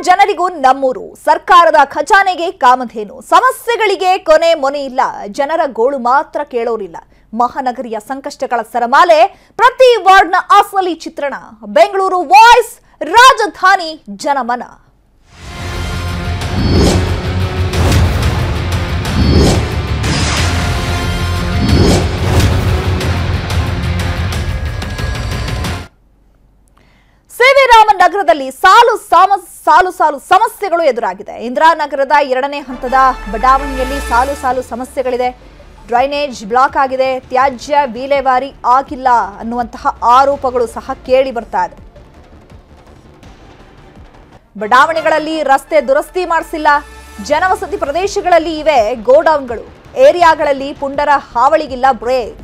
ಜನರಿಗೂ ನಮ್ಮೂರು. ಸರ್ಕಾರದ ಖಜಾನೆಗೆ ಕಾಮಧೇನು. ಸಮಸ್ಯೆಗಳಿಗೆ ಕೊನೆ ಮೊನೆ ಇಲ್ಲ. ಜನರ ಗೋಳು ಮಾತ್ರ ಕೇಳೋರಿಲ್ಲ. ಮಹಾನಗರಿಯ ಸಂಕಷ್ಟಗಳ ಸರಮಾಲೆ. ಪ್ರತಿ ವಾರ್ಡ್ನ ಅಸಲಿ ಚಿತ್ರಣ. ಬೆಂಗಳೂರು ವಾಯ್ಸ್ ರಾಜಧಾನಿ ಜನಮನ. ಸಾಲು ಸಾಮ, ಸಾಲು ಸಾಲು ಸಮಸ್ಯೆಗಳು ಎದುರಾಗಿದೆ. ಇಂದಿರಾನಗರದ ಎರಡನೇ ಹಂತದ ಬಡಾವಣೆಯಲ್ಲಿ ಸಾಲು ಸಾಲು ಸಮಸ್ಯೆಗಳಿದೆ. ಡ್ರೈನೇಜ್ ಬ್ಲಾಕ್ ಆಗಿದೆ. ತ್ಯಾಜ್ಯ ವಿಲೇವಾರಿ ಆಗಿಲ್ಲ ಅನ್ನುವಂತಹ ಆರೋಪಗಳು ಸಹ ಕೇಳಿ ಬರ್ತಾ ಇದೆ. ಬಡಾವಣೆಗಳಲ್ಲಿ ರಸ್ತೆ ದುರಸ್ತಿ ಮಾಡಿಸಿಲ್ಲ. ಜನವಸತಿ ಪ್ರದೇಶಗಳಲ್ಲಿ ಇವೆ ಗೋಡೌನ್ಗಳು. ಏರಿಯಾಗಳಲ್ಲಿ ಪುಂಡರ ಹಾವಳಿಗಿಲ್ಲ ಬ್ರೇಕ್.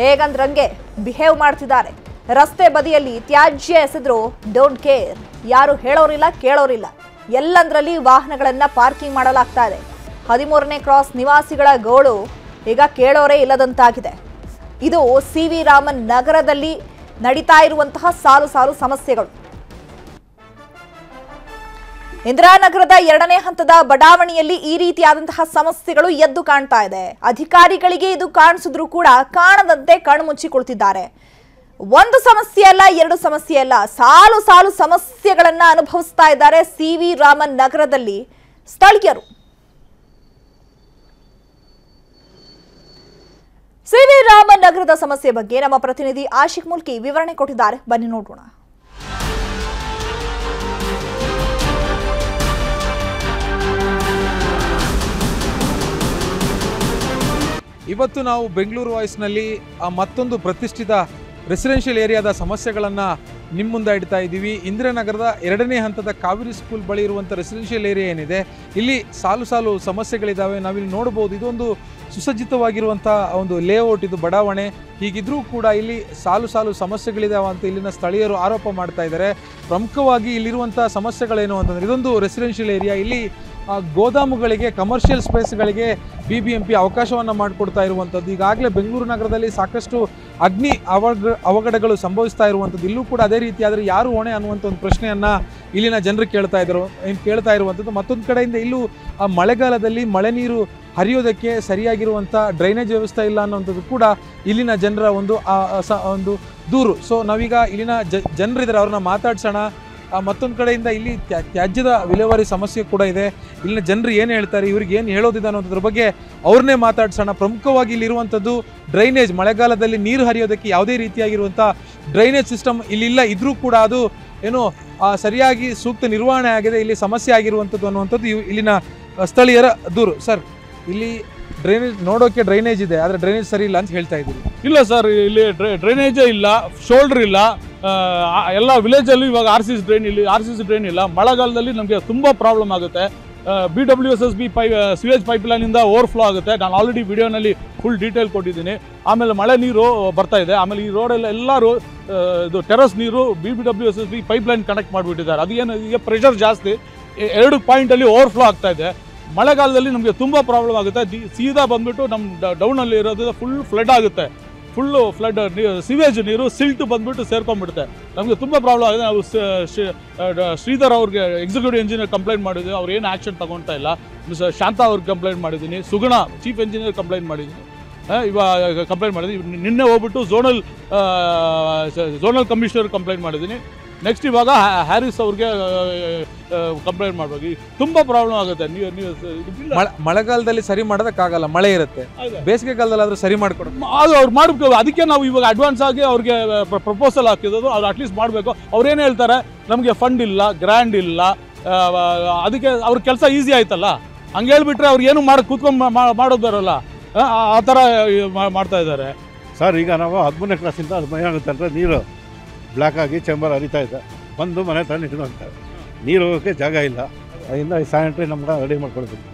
ಹೇಗಂದ್ರಂಗೆ ಬಿಹೇವ್ ಮಾಡ್ತಿದ್ದಾರೆ. ರಸ್ತೆ ಬದಿಯಲ್ಲಿ ತ್ಯಾಜ್ಯ ಎಸೆದ್ರು ಡೋಂಟ್ ಕೇರ್ ಯಾರು ಹೇಳೋರಿಲ್ಲ, ಕೇಳೋರಿಲ್ಲ. ಎಲ್ಲಂದ್ರಲ್ಲಿ ವಾಹನಗಳನ್ನ ಪಾರ್ಕಿಂಗ್ ಮಾಡಲಾಗ್ತಾ ಇದೆ. ಹದಿಮೂರನೇ ಕ್ರಾಸ್ ನಿವಾಸಿಗಳ ಗೋಳು ಈಗ ಕೇಳೋರೇ ಇಲ್ಲದಂತಾಗಿದೆ. ಇದು ಸಿ ವಿ ರಾಮನ್ ನಗರದಲ್ಲಿ ನಡೀತಾ ಇರುವಂತಹ ಸಾಲು ಸಾಲು ಸಮಸ್ಯೆಗಳು. ಇಂದಿರಾನಗರದ ಎರಡನೇ ಹಂತದ ಬಡಾವಣೆಯಲ್ಲಿ ಈ ರೀತಿಯಾದಂತಹ ಸಮಸ್ಯೆಗಳು ಎದ್ದು ಕಾಣ್ತಾ ಇದೆ. ಅಧಿಕಾರಿಗಳಿಗೆ ಇದು ಕಾಣಿಸಿದ್ರು ಕೂಡ ಕಾಣದಂತೆ ಕಣ್ಮುಚ್ಚಿ ಕುಳಿತಿದ್ದಾರೆ ಒಂದು ಸಮಸ್ಯೆ ಅಲ್ಲ, ಎರಡು ಸಮಸ್ಯೆ ಅಲ್ಲ. ಸಾಲು ಸಾಲು ಸಮಸ್ಯೆಗಳನ್ನ ಅನುಭವಿಸ್ತಾ ಇದ್ದಾರೆ ಸಿ ವಿ ರಾಮನ್ ನಗರದಲ್ಲಿ ಸ್ಥಳೀಯರು. ಸಿ ವಿ ರಾಮನ್ ನಗರದ ಸಮಸ್ಯೆ ಬಗ್ಗೆ ನಮ್ಮ ಪ್ರತಿನಿಧಿ ಆಶಿಕ್ ಮುಲ್ಕಿ ವಿವರಣೆ ಕೊಟ್ಟಿದ್ದಾರೆ. ಬನ್ನಿ ನೋಡೋಣ. ಇವತ್ತು ನಾವು ಬೆಂಗಳೂರು ವಾಯ್ಸ್ನಲ್ಲಿ ಮತ್ತೊಂದು ಪ್ರತಿಷ್ಠಿತ ರೆಸಿಡೆನ್ಷಿಯಲ್ ಏರಿಯಾದ ಸಮಸ್ಯೆಗಳನ್ನು ನಿಮ್ಮ ಮುಂದೆ ಇಡ್ತಾ ಇದ್ದೀವಿ. ಇಂದಿರಾನಗರದ ಎರಡನೇ ಹಂತದ ಕಾವೇರಿ ಸ್ಕೂಲ್ ಬಳಿ ಇರುವಂಥ ರೆಸಿಡೆನ್ಷಿಯಲ್ ಏರಿಯಾ ಏನಿದೆ, ಇಲ್ಲಿ ಸಾಲು ಸಾಲು ಸಮಸ್ಯೆಗಳಿದ್ದಾವೆ ನಾವಿಲ್ಲಿ ನೋಡ್ಬೋದು, ಇದೊಂದು ಸುಸಜ್ಜಿತವಾಗಿರುವಂಥ ಒಂದು ಲೇಔಟ್ ಇದು ಬಡಾವಣೆ. ಹೀಗಿದ್ರೂ ಕೂಡ ಇಲ್ಲಿ ಸಾಲು ಸಾಲು ಸಮಸ್ಯೆಗಳಿದ್ದಾವೆ ಅಂತ ಇಲ್ಲಿನ ಸ್ಥಳೀಯರು ಆರೋಪ ಮಾಡ್ತಾ ಇದ್ದಾರೆ. ಪ್ರಮುಖವಾಗಿ ಇಲ್ಲಿರುವಂಥ ಸಮಸ್ಯೆಗಳೇನು ಅಂತಂದರೆ, ಇದೊಂದು ರೆಸಿಡೆನ್ಷಿಯಲ್ ಏರಿಯಾ ಇಲ್ಲಿ ಗೋದಾಮುಗಳಿಗೆ ಕಮರ್ಷಿಯಲ್ ಸ್ಪೇಸ್ಗಳಿಗೆ ಬಿ ಬಿ ಎಂ ಪಿ ಅವಕಾಶವನ್ನು ಮಾಡಿಕೊಡ್ತಾ ಇರುವಂಥದ್ದು. ಈಗಾಗಲೇ ಬೆಂಗಳೂರು ನಗರದಲ್ಲಿ ಸಾಕಷ್ಟು ಅಗ್ನಿ ಅವಘ, ಅವಘಡಗಳು ಸಂಭವಿಸ್ತಾ ಇರುವಂಥದ್ದು. ಇಲ್ಲೂ ಕೂಡ ಅದೇ ರೀತಿ ಆದರೆ ಯಾರು ಹೊಣೆ ಅನ್ನುವಂಥ ಒಂದು ಪ್ರಶ್ನೆಯನ್ನು ಇಲ್ಲಿನ ಜನರು ಕೇಳ್ತಾ ಇದ್ದರು ಏನು ಕೇಳ್ತಾ ಇರುವಂಥದ್ದು. ಮತ್ತೊಂದು ಕಡೆಯಿಂದ ಇಲ್ಲೂ ಆ ಮಳೆಗಾಲದಲ್ಲಿ ಮಳೆ ನೀರು ಹರಿಯೋದಕ್ಕೆ ಸರಿಯಾಗಿರುವಂಥ ಡ್ರೈನೇಜ್ ವ್ಯವಸ್ಥೆ ಇಲ್ಲ ಅನ್ನೋಂಥದ್ದು ಕೂಡ ಇಲ್ಲಿನ ಜನರ ಒಂದು ಒಂದು ದೂರು. ಸೊ ನಾವೀಗ ಇಲ್ಲಿನ ಜನರಿದ್ದಾರೆ, ಅವ್ರನ್ನ ಮಾತಾಡ್ಸೋಣ. ಮತ್ತೊಂದು ಕಡೆಯಿಂದ ಇಲ್ಲಿ ತ್ಯಾ- ತ್ಯಾಜ್ಯದ ವಿಲೇವಾರಿ ಸಮಸ್ಯೆ ಕೂಡ ಇದೆ. ಇಲ್ಲಿನ ಜನರು ಏನು ಹೇಳ್ತಾರೆ, ಇವ್ರಿಗೆ ಏನು ಹೇಳೋದಿದೆ ಅನ್ನೋದ್ರ ಬಗ್ಗೆ ಅವ್ರನ್ನೇ ಮಾತಾಡ್ಸೋಣ. ಪ್ರಮುಖವಾಗಿ ಇಲ್ಲಿರುವಂಥದ್ದು ಡ್ರೈನೇಜ್. ಮಳೆಗಾಲದಲ್ಲಿ ನೀರು ಹರಿಯೋದಕ್ಕೆ ಯಾವುದೇ ರೀತಿಯಾಗಿರುವಂಥ ಡ್ರೈನೇಜ್ ಸಿಸ್ಟಮ್ ಇಲ್ಲಿಲ್ಲ ಇದ್ರೂ ಕೂಡ ಅದು ಏನು ಸರಿಯಾಗಿ ಸೂಕ್ತ ನಿರ್ವಹಣೆ ಆಗಿದೆ. ಇಲ್ಲಿ ಸಮಸ್ಯೆ ಆಗಿರುವಂಥದ್ದು ಅನ್ನುವಂಥದ್ದು ಇಲ್ಲಿನ ಸ್ಥಳೀಯರ ದೂರು. ಸರ್, ಇಲ್ಲಿ ಡ್ರೈನೇಜ್ ನೋಡೋಕೆ ಡ್ರೈನೇಜ್ ಇದೆ, ಆದರೆ ಡ್ರೈನೇಜ್ ಸರಿ ಇಲ್ಲ ಅಂತ ಹೇಳ್ತಾ ಇದ್ದೀವಿ ಇಲ್ಲ ಸರ್ ಇಲ್ಲಿ ಡ್ರೈನೇಜೇ ಇಲ್ಲ ಶೋಲ್ಡರ್ ಇಲ್ಲ ಎಲ್ಲ ವಿಲೇಜಲ್ಲೂ ಇವಾಗ ಆರ್ ಸಿ ಡ್ರೈನ್ ಇಲ್ಲಿ ಆರ್ ಸಿ ಸಿ ಡ್ರೈನ್ ಇಲ್ಲ. ಮಳೆಗಾಲದಲ್ಲಿ ನಮಗೆ ತುಂಬ ಪ್ರಾಬ್ಲಮ್ ಆಗುತ್ತೆ. B W S S B pi sewage pipe ಲೈನಿಂದ ಓವರ್ಫ್ಲೋ ಆಗುತ್ತೆ. ನಾನು ಆಲ್ರೆಡಿ ವಿಡಿಯೋನಲ್ಲಿ ಫುಲ್ ಡೀಟೇಲ್ ಕೊಟ್ಟಿದ್ದೀನಿ. ಆಮೇಲೆ ಮಳೆ ನೀರು ಬರ್ತಾ ಇದೆ. ಆಮೇಲೆ ಈ ರೋಡೆಲ್ಲ ಎಲ್ಲರೂ ಇದು ಟೆರಸ್ ನೀರು B B W S S B pipe line connect ಮಾಡಿಬಿಟ್ಟಿದ್ದಾರೆ ಅದೇನು ಈಗ ಪ್ರೆಷರ್ ಜಾಸ್ತಿ. ಎರಡು ಪಾಯಿಂಟಲ್ಲಿ ಓವರ್ಫ್ಲೋ ಆಗ್ತಾ ಇದೆ. ಮಳೆಗಾಲದಲ್ಲಿ ನಮಗೆ ತುಂಬ ಪ್ರಾಬ್ಲಮ್ ಆಗುತ್ತೆ. ಸೀದಾ ಬಂದ್ಬಿಟ್ಟು ನಮ್ಮ ಡೌನಲ್ಲಿ ಇರೋದು ಫುಲ್ ಫ್ಲಡ್ ಆಗುತ್ತೆ. ಫುಲ್ಲು ಫ್ಲಡ್ ಸಿವೇಜ್ ನೀರು ಸಿಲ್ಟ್ ಬಂದ್ಬಿಟ್ಟು ಸೇರ್ಕೊಂಡ್ಬಿಡುತ್ತೆ. ನಮಗೆ ತುಂಬ ಪ್ರಾಬ್ಲಮ್ ಆಗಿದೆ. ನಾವು ಶ್ರೀಧರ್ ಅವ್ರಿಗೆ ಎಕ್ಸಿಕ್ಯೂಟಿವ್ ಇಂಜಿನಿಯರ್ ಕಂಪ್ಲೇಂಟ್ ಮಾಡಿದ್ವಿ. ಅವ್ರು ಏನು ಆ್ಯಕ್ಷನ್ ತಗೊತಾ ಇಲ್ಲ. ಶಾಂತಾ ಅವ್ರಿಗೆ ಕಂಪ್ಲೇಂಟ್ ಮಾಡಿದ್ದೀನಿ. ಸುಗುಣ ಚೀಫ್ ಇಂಜಿನಿಯರ್ ಕಂಪ್ಲೇಂಟ್ ಮಾಡಿದ್ದೀನಿ. ಇವಾಗ ಕಂಪ್ಲೇಂಟ್ ಮಾಡಿದ್ದೀನಿ. ನಿನ್ನೆ ಹೋಗ್ಬಿಟ್ಟು ಝೋನಲ್ ಝೋನಲ್ ಕಮಿಷನರ್ ಕಂಪ್ಲೇಂಟ್ ಮಾಡಿದ್ದೀನಿ. ನೆಕ್ಸ್ಟ್ ಇವಾಗ ಹ್ಯಾ- ಹ್ಯಾರಿಸ್ ಅವ್ರಿಗೆ ಕಂಪ್ಲೇಂಟ್ ಮಾಡಬೇಕು. ತುಂಬ ಪ್ರಾಬ್ಲಮ್ ಆಗುತ್ತೆ. ನೀವು ನೀವು ಮಳೆಗಾಲದಲ್ಲಿ ಸರಿ ಮಾಡೋದಕ್ಕಾಗಲ್ಲ ಮಳೆ ಇರುತ್ತೆ. ಬೇಸಿಗೆ ಕಾಲದಲ್ಲಿ ಆದ್ರೂ ಸರಿ ಮಾಡಿಕೊಡ ಅದು ಅವ್ರು ಮಾಡಬೇಕು. ಅದಕ್ಕೆ ನಾವು ಇವಾಗ ಅಡ್ವಾನ್ಸ್ ಆಗಿ ಅವ್ರಿಗೆ ಪ್ರಪೋಸಲ್ ಹಾಕಿರೋದು. ಅವ್ರು ಅಟ್ಲೀಸ್ಟ್ ಮಾಡಬೇಕು. ಅವ್ರೇನು ಹೇಳ್ತಾರೆ? ನಮಗೆ ಫಂಡ್ ಇಲ್ಲ ಗ್ರ್ಯಾಂಡ್ ಇಲ್ಲ ಅದಕ್ಕೆ ಅವ್ರ ಕೆಲಸ ಈಸಿ ಆಯ್ತಲ್ಲ? ಹಂಗೆ ಹೇಳ್ಬಿಟ್ರೆ ಅವ್ರು ಏನು ಮಾಡಿ ಕೂತ್ಕೊಂಡು ಮಾಡೋದು ಬರೋಲ್ಲ. ಆ, ಆ ಥರ ಮಾಡ್ತಾ ಇದ್ದಾರೆ. ಸರ್ ಈಗ ನಾವು ಹದಿಮೂರನೇ ಕ್ಲಾಸಿಂದ ಅದು ಮೈ ಆಗುತ್ತೆ ಅಂದರೆ ನೀರು. ಬ್ಲ್ಯಾಕ್ ಆಗಿ ಚೇಂಬರ್ ಹರಿತಾ ಇದೆ. ಬಂದು ಮನೆ ತರ ನಿಂತು ಅಂತ ನೀರು ಹೋಗೋಕ್ಕೆ ಜಾಗ ಇಲ್ಲ. ಅದರಿಂದ ಈ ಸ್ಯಾನಿಟ್ರಿ ನಮ್ಗೆ ರೆಡಿ ಮಾಡ್ಕೊಳ್ಬೇಕು.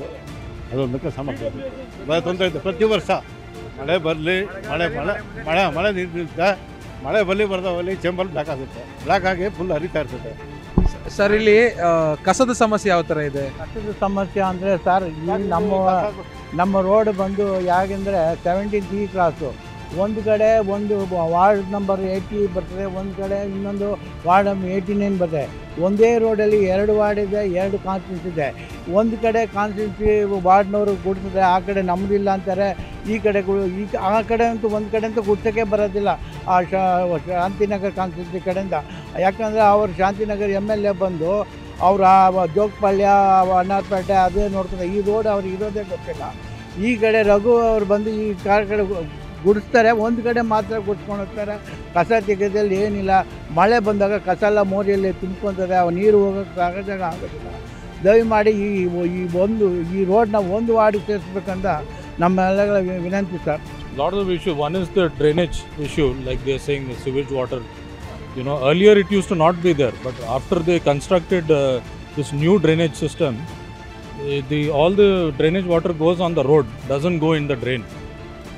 ಅದೊಂದಕ್ಕೆ ಸಮಸ್ಯೆ ಭಾಳ ತೊಂದರೆ ಇದೆ ಪ್ರತಿ ವರ್ಷ ಮಳೆ ಬರಲಿ ಮಳೆ ಮಳೆ ಮಳೆ ಮಳೆ ನೀರು ನಿಲ್ತೆ ಮಳೆ ಬರಲಿ ಬರ್ದಾವಲ್ಲಿ ಚೇಂಬರ್ ಬ್ಲ್ಯಾಕ್ ಆಗುತ್ತೆ. ಬ್ಲ್ಯಾಕ್ ಆಗಿ ಫುಲ್ ಹರಿತಾ ಇರ್ತದೆ. ಸರ್ ಇಲ್ಲಿ ಕಸದ ಸಮಸ್ಯೆ ಯಾವ ಥರ ಇದೆ? ಕಸದ ಸಮಸ್ಯೆ ಅಂದರೆ ಸರ್ ಈ ನಮ್ಮ ನಮ್ಮ ರೋಡ್ ಬಂದು ಯಾಕೆಂದರೆ ಸೆವೆಂಟೀನ್ ಜಿ ಕ್ರಾಸು ಒಂದು ಕಡೆ ಒಂದು ವಾರ್ಡ್ ನಂಬರ್ ಏಯ್ಟಿ ಬರ್ತದೆ, ಒಂದು ಕಡೆ ಇನ್ನೊಂದು ವಾರ್ಡ್ ನಂಬರ್ ಏಯ್ಟಿ ನೈನ್ ಬರ್ತದೆ. ಒಂದೇ ರೋಡಲ್ಲಿ ಎರಡು ವಾರ್ಡ್ ಇದೆ, ಎರಡು ಕಾನ್ಸ್ಟಿಟ್ಯೂನ್ಸಿ ಇದೆ. ಒಂದು ಕಡೆ ಕಾನ್ಸ್ಟಿಟ್ಯೂನ್ಸಿ ವಾರ್ಡ್ನವರು ಗುಡಿಸಿದ್ರೆ ಆ ಕಡೆ ನಮ್ಮದಿಲ್ಲ ಅಂತಾರೆ, ಈ ಕಡೆ ಈ ಆ ಕಡೆ ಅಂತೂ ಒಂದು ಕಡೆ ಅಂತೂ ಗುಡ್ಸೋಕ್ಕೆ ಬರೋದಿಲ್ಲ ಆ ಶಾಂತಿನಗರ ಕಾನ್ಸ್ಟಿಟ್ಯೂನ್ಸಿ ಕಡೆಯಿಂದ. ಯಾಕಂದರೆ ಅವರು ಶಾಂತಿನಗರ ಎಂ ಎಲ್ ಎ ಬಂದು ಅವರು ಜೋಗಪಾಳ್ಯ ಅಣ್ಣಾರ್ಪೇಟೆ ಅದೇ ನೋಡ್ತಾರೆ. ಈ ರೋಡ್ ಅವ್ರಿಗೆ ಇರೋದೇ ಗೊತ್ತಿಲ್ಲ. ಈ ಕಡೆ ರಘು ಅವ್ರು ಬಂದು ಈ ಕಾರ್ ಕಡೆ ಗುಡಿಸ್ತಾರೆ ಒಂದು ಕಡೆ ಮಾತ್ರ ಗುಡ್ಸ್ಕೊಂಡು ಹೋಗ್ತಾರೆ ಕಸ ತೆಗೆದಲ್ಲಿ ಏನಿಲ್ಲ ಮಳೆ ಬಂದಾಗ ಕಸ ಎಲ್ಲ ಮೋರಿಯಲ್ಲಿ ತುಂಬ್ಕೊತದೆ ಅವು ನೀರು ಹೋಗೋಕ್ಕೆ ಆಗೋದಾಗ ಆಗೋದಿಲ್ಲ ದಯಮಾಡಿ ಈ ಈ ಒಂದು ಈ ರೋಡ್ನ ಒಂದು ವಾರ್ಡ್ ಸೇರಿಸ್ಬೇಕಂತ ನಮ್ಮೆಲ್ಲಗಳ ವಿನಂತಿ sir lot of issue. One is the drainage issue, like the sewage water. You know, earlier it used to not be there, but after they constructed uh, this new drainage system, the all the drainage water goes on the road, doesn't go in the drain.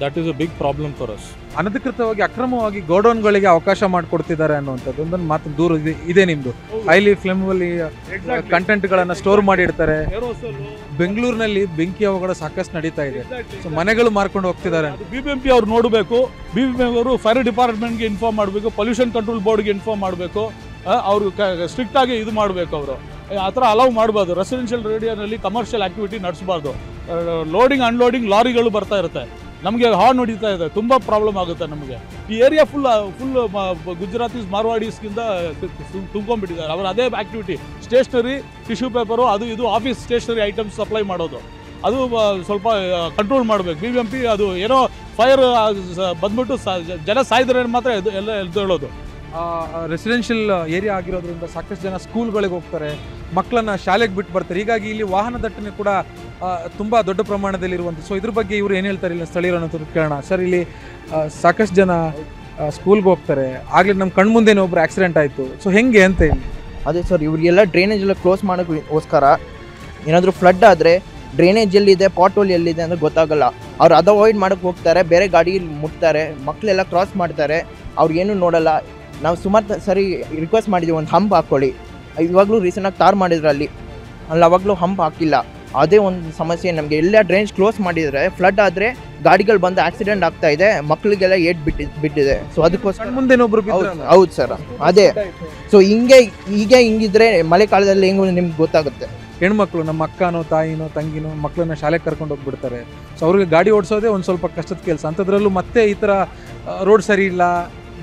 That is a big problem for us ಅನಧಿಕೃತವಾಗಿ ಅಕ್ರಮವಾಗಿ ಗೋಡೌನ್ಗಳಿಗೆ ಅವಕಾಶ ಮಾಡಿಕೊಡ್ತಿದ್ದಾರೆ ಅನ್ನುವಂಥದ್ದು ಒಂದೊಂದು ಮಾತು ದೂರ ಇದೆ ಇದೆ ನಿಮ್ದು. ಹೈಲಿ ಫ್ಲೇಮಲ್ಲಿ ಕಂಟೆಂಟ್ಗಳನ್ನು ಸ್ಟೋರ್ ಮಾಡಿ ಇಡ್ತಾರೆ ಬೆಂಗಳೂರಿನಲ್ಲಿ ಬೆಂಕಿ ಅವಘಡ ಸಾಕಷ್ಟು ನಡೀತಾ ಇದೆ. ಸೊ ಮನೆಗಳು ಮಾರ್ಕೊಂಡು ಹೋಗ್ತಿದ್ದಾರೆ. ಬಿ ಬಿ ಎಂ ಪಿ ಅವ್ರು ನೋಡಬೇಕು. ಬಿ ಬಿ ಎಂ ಅವರು ಫೈರ್ ಡಿಪಾರ್ಟ್ಮೆಂಟ್ಗೆ ಇನ್ಫಾರ್ಮ್ ಮಾಡಬೇಕು ಪೊಲ್ಯೂಷನ್ ಕಂಟ್ರೋಲ್ ಬೋರ್ಡ್ಗೆ ಇನ್ಫಾರ್ಮ್ ಮಾಡಬೇಕು ಅವರು ಸ್ಟ್ರಿಕ್ಟ್ ಆಗಿ ಇದು ಮಾಡಬೇಕು ಅವರು. ಆ ಥರ ಅಲೌ ಮಾಡಬಾರ್ದು. ರೆಸಿಡೆನ್ಷಿಯಲ್ ರೇಡಿಯೋನಲ್ಲಿ ಕಮರ್ಷಿಯಲ್ ಆಕ್ಟಿವಿಟಿ ನಡೆಸಬಾರ್ದು. ಲೋಡಿಂಗ್ ಅನ್ಲೋಡಿಂಗ್ ಲಾರಿಗಳು ಬರ್ತಾ ಇರುತ್ತೆ. ನಮಗೆ ಹಾರ್ನ್ ಹೊಡಿತಾ ಇದೆ. ತುಂಬ ಪ್ರಾಬ್ಲಮ್ ಆಗುತ್ತೆ ನಮಗೆ. ಈ ಏರಿಯಾ ಫುಲ್ ಫುಲ್ ಗುಜರಾತೀಸ್ ಮಾರ್ವಾಡೀಸ್ಗಿಂತ ತುಂಬ್ಕೊಂಡ್ಬಿಟ್ಟಿದ್ದಾರೆ. ಅವ್ರ ಅದೇ ಆಕ್ಟಿವಿಟಿ ಸ್ಟೇಷನರಿ ಟಿಶ್ಯೂ ಪೇಪರು ಅದು ಇದು ಆಫೀಸ್ ಸ್ಟೇಷನರಿ ಐಟಮ್ಸ್ ಸಪ್ಲೈ ಮಾಡೋದು. ಅದು ಸ್ವಲ್ಪ ಕಂಟ್ರೋಲ್ ಮಾಡಬೇಕು. ಬಿ ಬಿ ಎಂ ಪಿ ಅದು ಏನೋ ಫೈರ್ ಬಂದ್ಬಿಟ್ಟು ಜನ ಸಾಯಿದ್ರೆ ಮಾತ್ರ ಎದ್ದು ಎಲ್ಲ ಎದ್ದೇಳೋದು ರೆಸಿಡೆನ್ಷಿಯಲ್ ಏರಿಯಾ ಆಗಿರೋದ್ರಿಂದ ಸಾಕಷ್ಟು ಜನ ಸ್ಕೂಲ್ಗಳಿಗೆ ಹೋಗ್ತಾರೆ. ಮಕ್ಕಳನ್ನ ಶಾಲೆಗೆ ಬಿಟ್ಟು ಬರ್ತಾರೆ. ಹೀಗಾಗಿ ಇಲ್ಲಿ ವಾಹನ ದಟ್ಟಣೆ ಕೂಡ ತುಂಬಾ ದೊಡ್ಡ ಪ್ರಮಾಣದಲ್ಲಿ ಇರುವಂಥ ಸೊ ಇದ್ರ ಬಗ್ಗೆ ಇವರು ಏನು ಹೇಳ್ತಾರೆ? ಇಲ್ಲ, ಸ್ಥಳೀಯರು ಅನ್ನೋದು ಕೇಳೋಣ. ಸರ್ ಇಲ್ಲಿ ಸಾಕಷ್ಟು ಜನ ಸ್ಕೂಲ್ಗೆ ಹೋಗ್ತಾರೆ. ಆಗಲೇ ನಮ್ಮ ಕಣ್ಮುಂದೇನೆ ಒಬ್ರು ಆಕ್ಸಿಡೆಂಟ್ ಆಯಿತು. ಸೊ ಹೆಂಗೆ ಅಂತ ಇಲ್ಲಿ ಅದೇ ಸರ್ ಇವರಿಗೆಲ್ಲ ಡ್ರೈನೇಜ್ ಎಲ್ಲ ಕ್ಲೋಸ್ ಮಾಡೋಕ್ಕೋಸ್ಕರ ಏನಾದರೂ ಫ್ಲಡ್ ಆದರೆ ಡ್ರೈನೇಜ್ ಎಲ್ಲಿದೆ ಪಾಟೋಲ್ ಎಲ್ಲಿದೆ ಅಂತ ಗೊತ್ತಾಗಲ್ಲ. ಅವ್ರು ಅದು ಅವಾಯ್ಡ್ ಮಾಡೋಕ್ಕೆ ಹೋಗ್ತಾರೆ, ಬೇರೆ ಗಾಡಿ ಮುಟ್ತಾರೆ ಮಕ್ಕಳೆಲ್ಲ ಕ್ರಾಸ್ ಮಾಡ್ತಾರೆ ಅವ್ರಿಗೇನು ನೋಡಲ್ಲ. ನಾವು ಸುಮಾರು ಸರಿ ರಿಕ್ವೆಸ್ಟ್ ಮಾಡಿದ್ದೀವಿ ಒಂದು ಹಂಪ್ ಹಾಕ್ಕೊಳ್ಳಿ ಇವಾಗಲೂ ರೀಸೆಂಟಾಗಿ ತಾರ್ ಮಾಡಿದ್ರು ಅಲ್ಲಿ ಅಲ್ಲಿ ಅವಾಗಲೂ ಹಂಪ್ ಹಾಕಿಲ್ಲ. ಅದೇ ಒಂದು ಸಮಸ್ಯೆ ನಮಗೆ. ಎಲ್ಲ ಡ್ರೈನೇಜ್ ಕ್ಲೋಸ್ ಮಾಡಿದರೆ ಫ್ಲಡ್ ಆದರೆ ಗಾಡಿಗಳು ಬಂದು ಆಕ್ಸಿಡೆಂಟ್ ಆಗ್ತಾ ಇದೆ ಮಕ್ಕಳಿಗೆಲ್ಲ ಏಟ್ ಬಿಟ್ಟಿ ಬಿಟ್ಟಿದೆ. ಸೊ ಅದಕ್ಕೋಸ್ಕರ ಮುಂದೆ ಒಬ್ರು ಹೌದು ಹೌದು ಸರ್. ಅದೇ. ಸೊ ಹಿಂಗೆ ಹೀಗೆ ಹಿಂಗಿದ್ರೆ ಮಳೆಗಾಲದಲ್ಲಿ ಹೆಂಗು ನಿಮ್ಗೆ ಗೊತ್ತಾಗುತ್ತೆ. ಹೆಣ್ಮಕ್ಳು ನಮ್ಮ ಅಕ್ಕನೋ ತಾಯಿನೋ ತಂಗಿನೋ ಮಕ್ಕಳನ್ನ ಶಾಲೆಗೆ ಕರ್ಕೊಂಡು ಹೋಗ್ಬಿಡ್ತಾರೆ. ಸೊ ಅವ್ರಿಗೆ ಗಾಡಿ ಓಡಿಸೋದೇ ಒಂದು ಸ್ವಲ್ಪ ಕಷ್ಟದ ಕೆಲಸ. ಅಂಥದ್ರಲ್ಲೂ ಮತ್ತೆ ಈ ಥರ ರೋಡ್ ಸರಿ ಇಲ್ಲ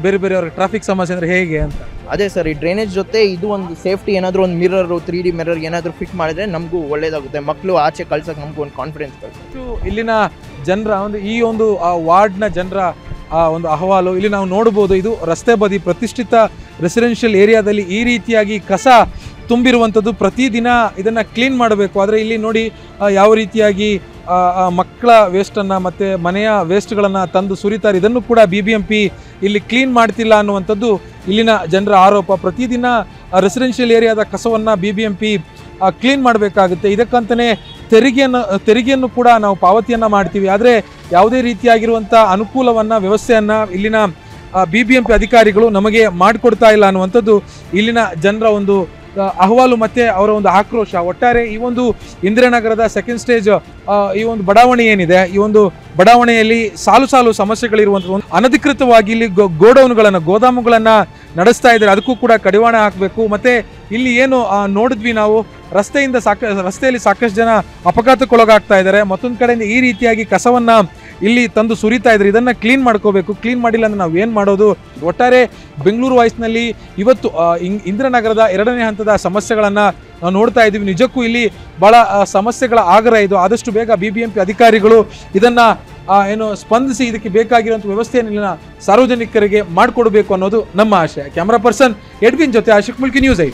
ಬೇರೆ ಬೇರೆ ಅವ್ರಿಗೆ ಟ್ರಾಫಿಕ್ ಸಮಸ್ಯೆ ಅಂದರೆ ಹೇಗೆ ಅಂತ? ಅದೇ ಸರ್ ಈ ಡ್ರೈನೇಜ್ ಜೊತೆ ಇದು ಒಂದು ಸೇಫ್ಟಿ ಏನಾದರೂ ಒಂದು ಮಿರರ್ ತ್ರೀ ಡಿ ಮಿರರ್ ಏನಾದರೂ ಫಿಟ್ ಮಾಡಿದ್ರೆ ನಮಗೂ ಒಳ್ಳೇದಾಗುತ್ತೆ. ಮಕ್ಕಳು ಆಚೆ ಕಳ್ಸೋಕೆ ನಮಗೂ ಒಂದು ಕಾನ್ಫಿಡೆನ್ಸ್ ಬರುತ್ತೆ. ಇಲ್ಲಿನ ಜನರ ಒಂದು ಈ ಒಂದು ಆ ವಾರ್ಡ್ನ ಜನರ ಆ ಒಂದು ಅಹವಾಲು ಇಲ್ಲಿ ನಾವು ನೋಡ್ಬೋದು. ಇದು ರಸ್ತೆ ಬದಿ ಪ್ರತಿಷ್ಠಿತ ರೆಸಿಡೆನ್ಷಿಯಲ್ ಏರಿಯಾದಲ್ಲಿ ಈ ರೀತಿಯಾಗಿ ಕಸ ತುಂಬಿರುವಂಥದ್ದು ಪ್ರತಿದಿನ ಇದನ್ನು ಕ್ಲೀನ್ ಮಾಡಬೇಕು. ಆದರೆ ಇಲ್ಲಿ ನೋಡಿ ಯಾವ ರೀತಿಯಾಗಿ ಮಕ್ಕಳ ವೇಸ್ಟನ್ನು ಮತ್ತು ಮನೆಯ ವೇಸ್ಟ್ಗಳನ್ನು ತಂದು ಸುರಿತಾರೆ. ಇದನ್ನು ಕೂಡ ಬಿ ಬಿ ಎಂ ಪಿ ಇಲ್ಲಿ ಕ್ಲೀನ್ ಮಾಡ್ತಿಲ್ಲ ಅನ್ನುವಂಥದ್ದು ಇಲ್ಲಿನ ಜನರ ಆರೋಪ. ಪ್ರತಿದಿನ ರೆಸಿಡೆನ್ಷಿಯಲ್ ಏರಿಯಾದ ಕಸವನ್ನು B B M P clean ಮಾಡಬೇಕಾಗುತ್ತೆ. ಇದಕ್ಕಂತಲೇ ತೆರಿಗೆಯನ್ನು ತೆರಿಗೆಯನ್ನು ಕೂಡ ನಾವು ಪಾವತಿಯನ್ನು ಮಾಡ್ತೀವಿ. ಆದರೆ ಯಾವುದೇ ರೀತಿಯಾಗಿರುವಂಥ ಅನುಕೂಲವನ್ನು, ವ್ಯವಸ್ಥೆಯನ್ನು ಇಲ್ಲಿನ ಬಿ ಬಿ ಎಂ ಪಿ ಅಧಿಕಾರಿಗಳು ನಮಗೆ ಮಾಡಿಕೊಡ್ತಾ ಇಲ್ಲ ಅನ್ನುವಂಥದ್ದು ಇಲ್ಲಿನ ಜನರ ಒಂದು ಅಹವಾಲು ಮತ್ತು ಅವರ ಒಂದು ಆಕ್ರೋಶ. ಒಟ್ಟಾರೆ ಈ ಒಂದು ಇಂದಿರಾನಗರದ ಸೆಕೆಂಡ್ ಸ್ಟೇಜ್ ಈ ಒಂದು ಬಡಾವಣೆ ಏನಿದೆ, ಈ ಒಂದು ಬಡಾವಣೆಯಲ್ಲಿ ಸಾಲು ಸಾಲು ಸಮಸ್ಯೆಗಳಿರುವಂಥ ಒಂದು ಅನಧಿಕೃತವಾಗಿ ಇಲ್ಲಿ ಗೋಡೌನ್ಗಳನ್ನು, ಗೋದಾಮುಗಳನ್ನು ನಡೆಸ್ತಾ ಇದ್ದಾರೆ. ಅದಕ್ಕೂ ಕೂಡ ಕಡಿವಾಣ ಹಾಕಬೇಕು. ಮತ್ತು ಇಲ್ಲಿ ಏನು ನೋಡಿದ್ವಿ ನಾವು, ರಸ್ತೆಯಿಂದ ಸಾಕ, ರಸ್ತೆಯಲ್ಲಿ ಸಾಕಷ್ಟು ಜನ ಅಪಘಾತಕ್ಕೊಳಗಾಗ್ತಾ ಇದ್ದಾರೆ. ಮತ್ತೊಂದು ಕಡೆಯಿಂದ ಈ ರೀತಿಯಾಗಿ ಕಸವನ್ನು ಇಲ್ಲಿ ತಂದು ಸುರಿತಾ ಇದ್ದಾರೆ ಇದನ್ನ ಕ್ಲೀನ್ ಮಾಡ್ಕೋಬೇಕು. ಕ್ಲೀನ್ ಮಾಡಿಲ್ಲ ಅಂದ್ರೆ ನಾವು ಏನು ಮಾಡೋದು? ಒಟ್ಟಾರೆ ಬೆಂಗಳೂರು ವಾಯ್ಸ್ನಲ್ಲಿ ಇವತ್ತು ಇಂದ್ರನಗರದ ಎರಡನೇ ಹಂತದ ಸಮಸ್ಯೆಗಳನ್ನು ನಾವು ನೋಡ್ತಾ ಇದ್ದೀವಿ. ನಿಜಕ್ಕೂ ಇಲ್ಲಿ ಬಹಳ ಸಮಸ್ಯೆಗಳ ಆಗ್ರಹ ಇದು. ಆದಷ್ಟು ಬೇಗ ಬಿ ಬಿ ಎಂ ಅಧಿಕಾರಿಗಳು ಇದನ್ನ ಏನು ಸ್ಪಂದಿಸಿ ಇದಕ್ಕೆ ಬೇಕಾಗಿರುವಂಥ ವ್ಯವಸ್ಥೆಯನ್ನು ಸಾರ್ವಜನಿಕರಿಗೆ ಮಾಡಿಕೊಡಬೇಕು ಅನ್ನೋದು ನಮ್ಮ ಆಶಯ. ಕ್ಯಾಮ್ರಾ ಪರ್ಸನ್ ಎಡ್ವಿನ್ ಜೊತೆ ಆಶಿಕ್ ಮುಲ್ಕಿ ನ್ಯೂಸ್ ಬೆಂಗಳೂರು